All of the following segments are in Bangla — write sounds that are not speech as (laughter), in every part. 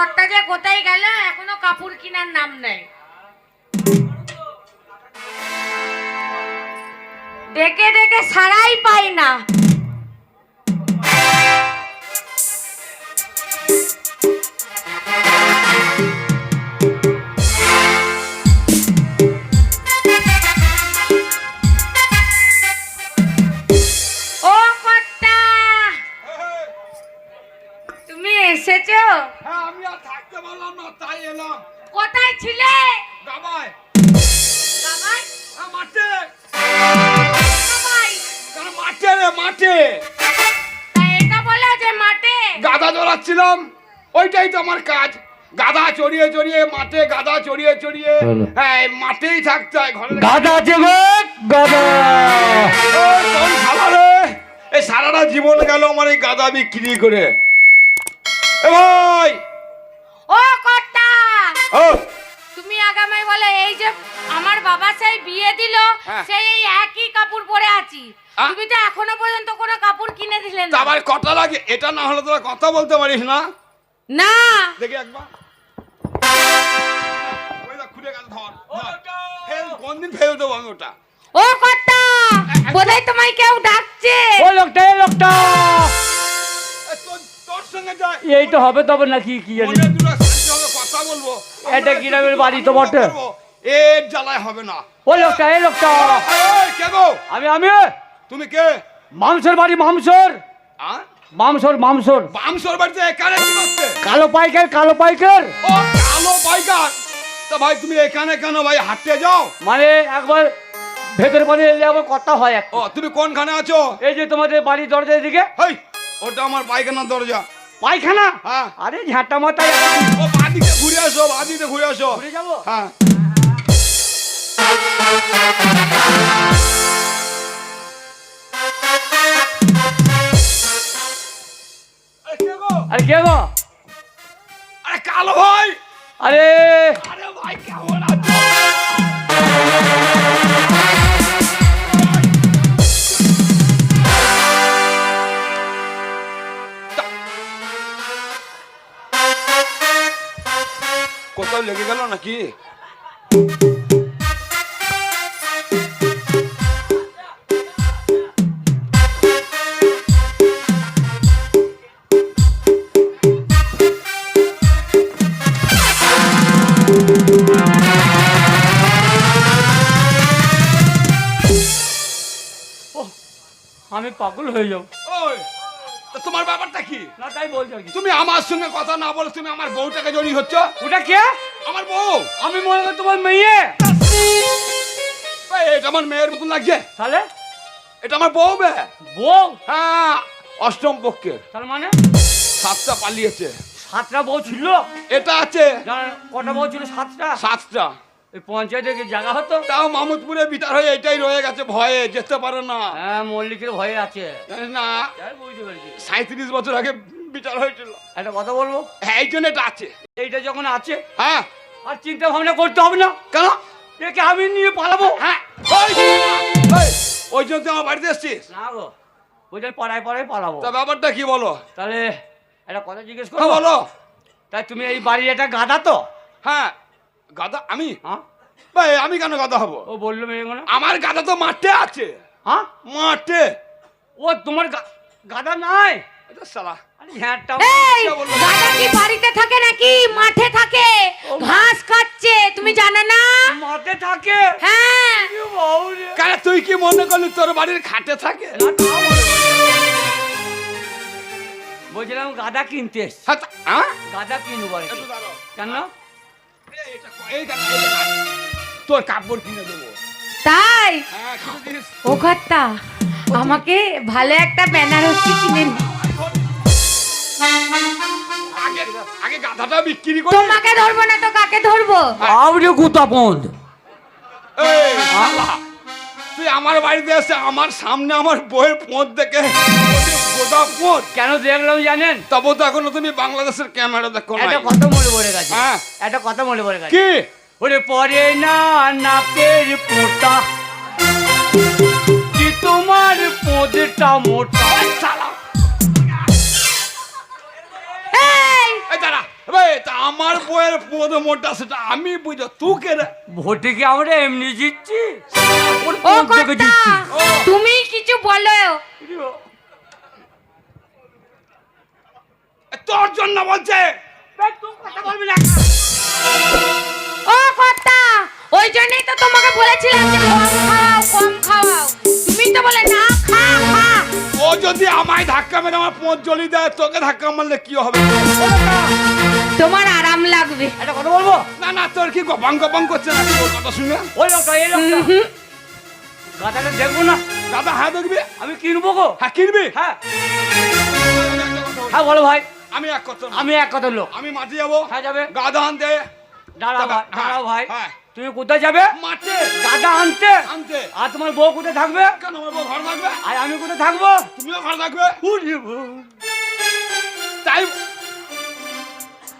কর্তা যে কোথায় গেল এখনও কাপড় কিনার নাম নেই। ডেকে ডেকে সারাই পাই না। মাঠে? এটা বলো যে মাঠে। গাদা চড়াচ্ছিলাম ওইটাই তো আমার কাজ। গাদা চড়িয়ে চড়িয়ে মাঠে গাদা চড়িয়ে চড়িয়ে হ্যাঁ এই মাঠেই থাকতে হয় ঘরে গাদা আছে গো গাদা ও, কোন শালা রে? এই সারাটা জীবন গেল আমার এই গাদা বিক্রি করে। এ ভাই! ও কর্তা! ও! তুমি আগামী বলে এই যে আমার বাবা সেই বিয়ে দিল হ্যাঁ। সেই এই একই কাপড় পরে আছি। তুমি তো এখনও পর্যন্ত কোনো কাপড় কিনে দিলে না। আবার কটা লাগে এটা না হলে তোরা কথা বলতে পারিস না। না। দেখি একবার। খুলে গেল, ধর, কোনদিন ফেল দেবো আমি ওটা। ও কর্তা বোধহয় তোমায় কেউ ডাকছে। ও লোকটা এই লোকটা। তোর- সঙ্গে এই তো হবে তবে নাকি কি জানি। কথা বলব? এটা গ্রামের বাড়ি তো বটে। এর জ্বালায় হবে না। ওই লোকটা এই লোকটা। কে গো? আমি আমি তুমি কে? মাংসের বাড়ি মাংসর? মাংসর বাড়িতে এখানে কি করতে কালো পাইকার কালো পাইকার। ও কালো পাইকার? তা ভাই তুমি এখানে কেন ভাই হাঁটতে যাও? মানে একবার ভেতরে বাড়ি এলে আবার কথা হয় এক ও তুমি কোনখানে আছো? এই যে তোমাদের বাড়ির দরজার দিকে। হেই ওটা আমার পায়খানার দরজা। পায়খানা? হ্যাঁ। আরে ঝাঁটা মাথায় বাদিকে ঘুরে আসো বাদিকে ঘুরে আসো। ঘুরে যাব? হ্যাঁ। কে গো? আরে কে গো? আরে কালো ভাই! আরে! আরে ভাই কেমন আছো? কোথাও লেগে গেল নাকি আমি পাগল হয়ে যাব। তোমার ব্যাপারটা কি? না তাই বলছো তুমি আমার সঙ্গে কথা না বলে তুমি আমার বউটাকে জড়িয়ে হচ্ছ ওটা কে? আমার বউ। আমি মনে করি তোমার মেয়ে। এটা আমার মেয়ের মতন লাগছে। তাহলে? এটা আমার বউ বে। বউ? হ্যাঁ অষ্টম পক্ষের। তার মানে? সাতটা পালিয়েছে। সাতটা বউ ছিল? এটা আছে। কটা বউ ছিল? সাতটা? সাতটা। পঞ্চায়েতে কি জায়গা হতো? তাও মামুদপুরে বিচার হয়ে এটাই রয়ে গেছে ভয়ে যেতে পারে না। হ্যাঁ মল্লিকের ভয়ে আছে। না বুঝতে পেরেছি। সাঁত্রিশ বছর আগে বিচার হয়েছিল। একটা কথা বলব? হ্যাঁ এই জন্য এটা আছে। এইটা যখন আছে হ্যাঁ। আর চিন্তা ভাবনা করতে হবে না। কেন? একে আমি নিয়ে পালাবো। হ্যাঁ। ওই, জন্য আমার বাড়িতে এসছিস? না গো ওই জন্য পাড়ায় পাড়ায় পালাবো। তা ব্যাপারটা কি বলো? তাহলে একটা কথা জিজ্ঞেস হ্যাঁ করব? বলো। তাই তুমি এই বাড়ির একটা গাদা তো? হ্যাঁ। গাদা আমি? হ্যাঁ। ভাই আমি কেন গাদা হব? ও বলল আমার গাদা তো মাঠে আছে। হ্যাঁ? মাঠে। ও তোমার গাদা নাই? কি বাড়িতে থাকে নাকি? মাঠে থাকে। ঘাস খাচ্ছে তুমি জানো না? মাঠে থাকে? হ্যাঁ। কারে তুই কি মনে করলি তোর বাড়ির খাটে থাকে। বলছিলাম গাদা কিনতে। হ্যাঁ? গাদা কিনবো। কেন? তোর কাপড় কিনে দেবো। তাই? হ্যাঁ ও কর্তা আমাকে ভালো একটা বেনারসি কিনে আগে আগে গাধাটা বিক্রি করে তোমাকে ধরবো না তো কাকে ধরবো? আউরে গুতাপন্দ এই, তুই আমার বাড়িতে এসে আমার সামনে আমার বইয়ের পোঁত দেখে কেন দেখলাম জানেন? তবু তো এখনও তুমি বাংলাদেশের ক্যামেরা দেখো একটা কথা মনে পড়ে গেছে। হ্যাঁ। একটা কথা মনে পড়ে গেছে। কি? ওরে পরে না নাকের কি তোমার পোদটা মোটা? শালা! এই! এই দাঁড়া। এবে, তা আমার বইয়ের পদ মোটা সেটা আমি বুঝো। তুই কে রে? ভোটে কি আমরা এমনি জিতছি? তুমি কিছু বলো। তোর জন্য বলছে। এই, কথা বলবি না ও কর্তা ওই জন্যই তো তোমাকে বলেছিলাম যে কম খাওয়াও কম খাওয়াও। তুমি তো বলে না খা খা। ও যদি আমায় ধাক্কা মেরে আমার পোঁত জ্বলি দেয় তোকে ধাক্কা মারলে কি হবে? তোমার আরাম লাগবে। একটা কথা বলব? না না তোর কি গপাং গপাং করছে না? তোর কথা শুনে? ওই লোকটা এই লোকটা। হুম, দেখব না? দাদা হ্যাঁ দেখবি? আমি কিনবো গো। হ্যাঁ কিনবি? হ্যাঁ। হ্যাঁ বলো ভাই। আমি এক কথা আমি এক কথা লোক আমি মাঠে যাব। হ্যাঁ যাবে? গাধা আনতে। দাঁড়াও ভাই হ্যাঁ, দাঁড়াও ভাই। হ্যাঁ। তুমি কোথায় যাবে? মাঠে। গাধা আনতে। আনতে। আর তোমার বউ কোথায় থাকবে? কেন আমার বউ ঘর থাকবে? আর আমি কোথায় থাকব? তুমিও ঘর থাকবে? তাই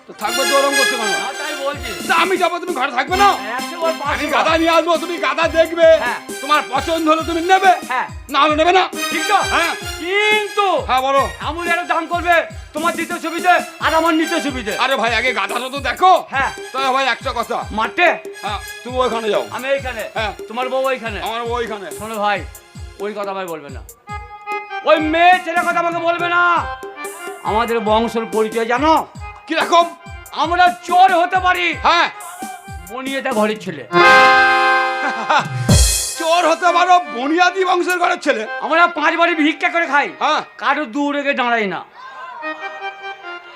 তো থাকবে তো ওরম করছে মানুষ হ্যাঁ, তাই বলছি তা আমি যাব তুমি ঘরে থাকবে না? একশো আমি গাদা নিয়ে আসব তুমি গাদা দেখবে। হ্যাঁ। তোমার পছন্দ হলে তুমি নেবে। হ্যাঁ। না হলে নেবে না। ঠিক তো? হ্যাঁ। কিন্তু হ্যাঁ বলো। এমন একটা দাম করবে তোমার দিতে সুবিধে আর আমার নিতে সুবিধে। আরে ভাই আগে গাদাটা তো দেখো। হ্যাঁ। তাহলে ভাই একটা কথা। মাঠে? হ্যাঁ তুমি ওইখানে যাও। আমি এইখানে। হ্যাঁ। তোমার বউ ওইখানে। আমার বউ ওইখানে। শোনো ভাই ওই কথা ভাই বলবে না। ওই মেয়ে ছেলে কথা আমাকে বলবে না। আমাদের বংশের পরিচয় জানো? কীরকম? আমরা চোর হতে পারি। হ্যাঁ। বনিয়েটা ঘরের ছেলে। (laughs) চোর হতে পারো বুনিয়াদি বংশের ঘরের ছেলে। আমরা পাঁচ বাড়ি ভিক্ষা করে খাই। হ্যাঁ। কারও দূরে গিয়ে দাঁড়াই না।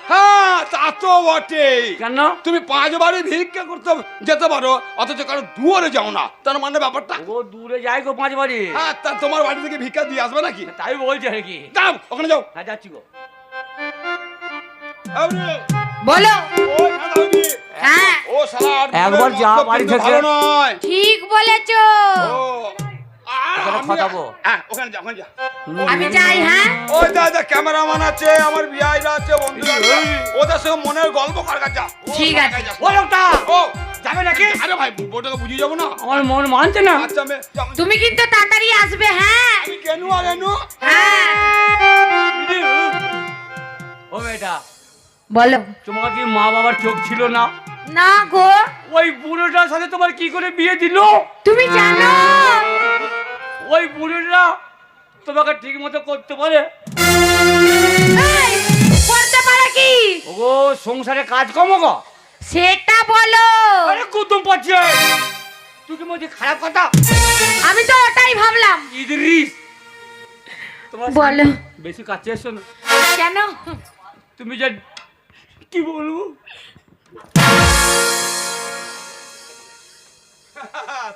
হ্যাঁ তা তো বটেই। কেন? তুমি পাঁচ বারে ভিক্ষা করতে যেতে পারো অথচ কারও দুয়ারে যাও না। তার মানে ব্যাপারটা? ও দূরে যাই গো পাঁচ বাড়ি। হ্যাঁ তা তোমার বাড়ি থেকে ভিক্ষা দিয়ে আসবে নাকি? তাই বলছে আর কি। যাও ওখানে যাও। হ্যাঁ যাচ্ছি গো। বলো। হ্যাঁ। ও শালা একবার যা বাড়ি থেকে। ভালো নয়। ঠিক বলেছ। ও আর ওখানে আমি- খটাবো। ওখানে যা ওখানে যা। আমি যাই হ্যাঁ। ওই দাদা ক্যামেরাম্যান আছে আমার বিআইরা আছে বন্ধুরা আছে। ওদের সঙ্গে মনের গল্প করার যা। ঠিক আছে। ও লোকটা ও। যাবে নাকি? আরে ভাই বউটাকে বুঝিয়ে যাব না? আমার মন মানছে না। মে যাও। তুমি কিন্তু তাড়াতাড়ি আসবে হ্যাঁ। আমি কেন আর এনু? হ্যাঁ। ও মেয়েটা বলো। তোমার কি মা বাবার চোখ ছিল না? না গো। ওই বুড়োটার সাথে তোমার কি করে বিয়ে দিল? তুমি জানো। ওই বুড়োটা তোমাকে ঠিক মতো করতে পারে? করতে পারে কি? ওগো সংসারে কাজ কম গো। সেটা বলো। আরে কুতুম পাচ্ছে। তুই কি বলছিস? খারাপ কথা? আমি তো ওটাই ভাবলাম। ইদরিস। তোমার বলো। বেশি কাছে এসো না। কেন? তুমি যে কি বলব? (laughs)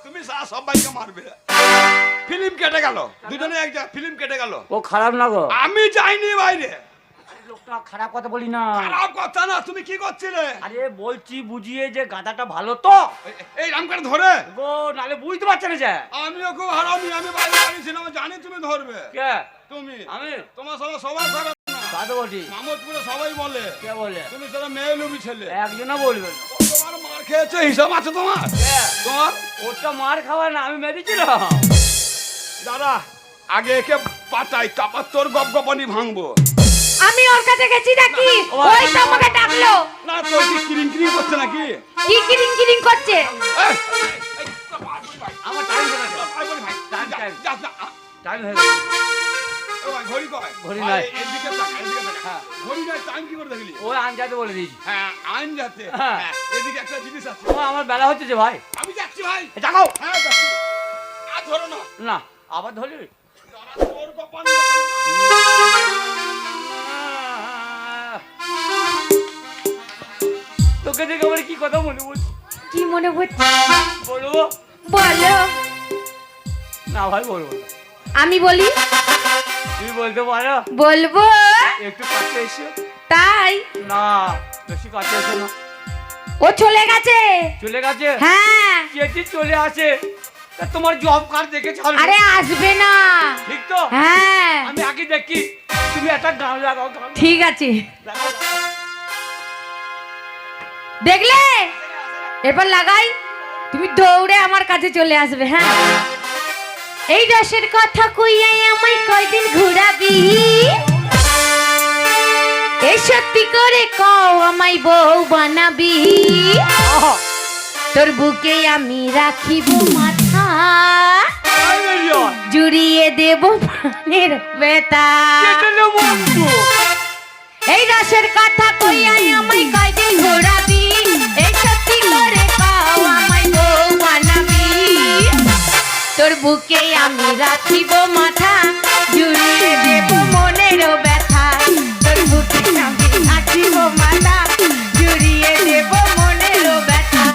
তুমি সবাইকে মারবে। ফিল্ম কেটে গেল। দুজনে এক জায়গায় ফিল্ম কেটে গেল। ও খারাপ না গো? আমি যাইনি বাইরে। লোকটা খারাপ কথা বলি না। খারাপ কথা না তুমি কি করছিলে? আরে বলছি বুঝিয়ে যে গাদাটা ভালো তো। এই- এই রামকার ধরে। গো নালে বুঝতে পারছে না যে। আমিও খুব হারামি আমি বাইরে দাঁড়িয়েছিলাম জানি তুমি ধরবে। কে? তুমি। আমি? তোমার সবাই সবার না বটি মামদপুরে সবাই বলে কে বলে তুমি সেটা মেয়ে লুবি ছেলে একজনও বলবে না তোমার মার খেয়েছে হিসাব আছে তোমার? তোমার ওটা মার খাওয়া না আমি মেরেছিলাম দাদা আগে একে পাতাই তারপর তোর গপ গপনি ভাঙবো আমি ওর কাছে গেছি নাকি ওই তো আমাকে ডাকলো না তোর কি কিরিং কিরিং করছে নাকি কি কিরিং কিরিং করছে আমার টাইম হয়ে গেছে টাইম, হয়ে গেছে ঘড়ি কয়? ঘড়ি নাই। এদিকে তাকা, এদিকে তাকা। ঘড়ি নাই, time কি করে দেখলি? ওই আনজাতে বলে দিয়েছি হ্যাঁ, আইন যাতে। এদিকে একটা জিনিস আছে। ও আমার বেলা হচ্ছে যে ভাই আমি যাচ্ছি ভাই। দেখো হ্যাঁ, যাচ্ছি। আর ধরো না। না আবার ধরলি তোর কপাল কপাল। তোকে দেখে আমার কি কথা মনে পড়ছে কি মনে হচ্ছে বলব বলো না ভাই বলব আমি বলি তুমি বলতে পারো? বলব? একটু কাছে এসো। তাই? না বেশি কাছে এসো না। ও চলে গেছে? চলে গেছে? হ্যাঁ। চলে আসে? তা তোমার জব কার্ড দেখে ছাড়বে। আরে আসবে না। ঠিক তো? হ্যাঁ। আমি আগে দেখি। তুমি একটা গান লাগাও গান ঠিক আছে। দেখলে? এবার লাগাই। তুমি দৌড়ে আমার কাছে চলে আসবে হ্যাঁ। এই রসের কথা কইয়াই আমায় কয়দিন ঘুরাবি? এই সত্যি করে কও আমায় বউ বানাবি? তোর বুকে আমি রাখিব মাথা। জুড়িয়ে দেব প্রাণের বেতা। এই রসের কথা কইয়াই আমায় কয়দিন বুকে আমি রাখিব মাথা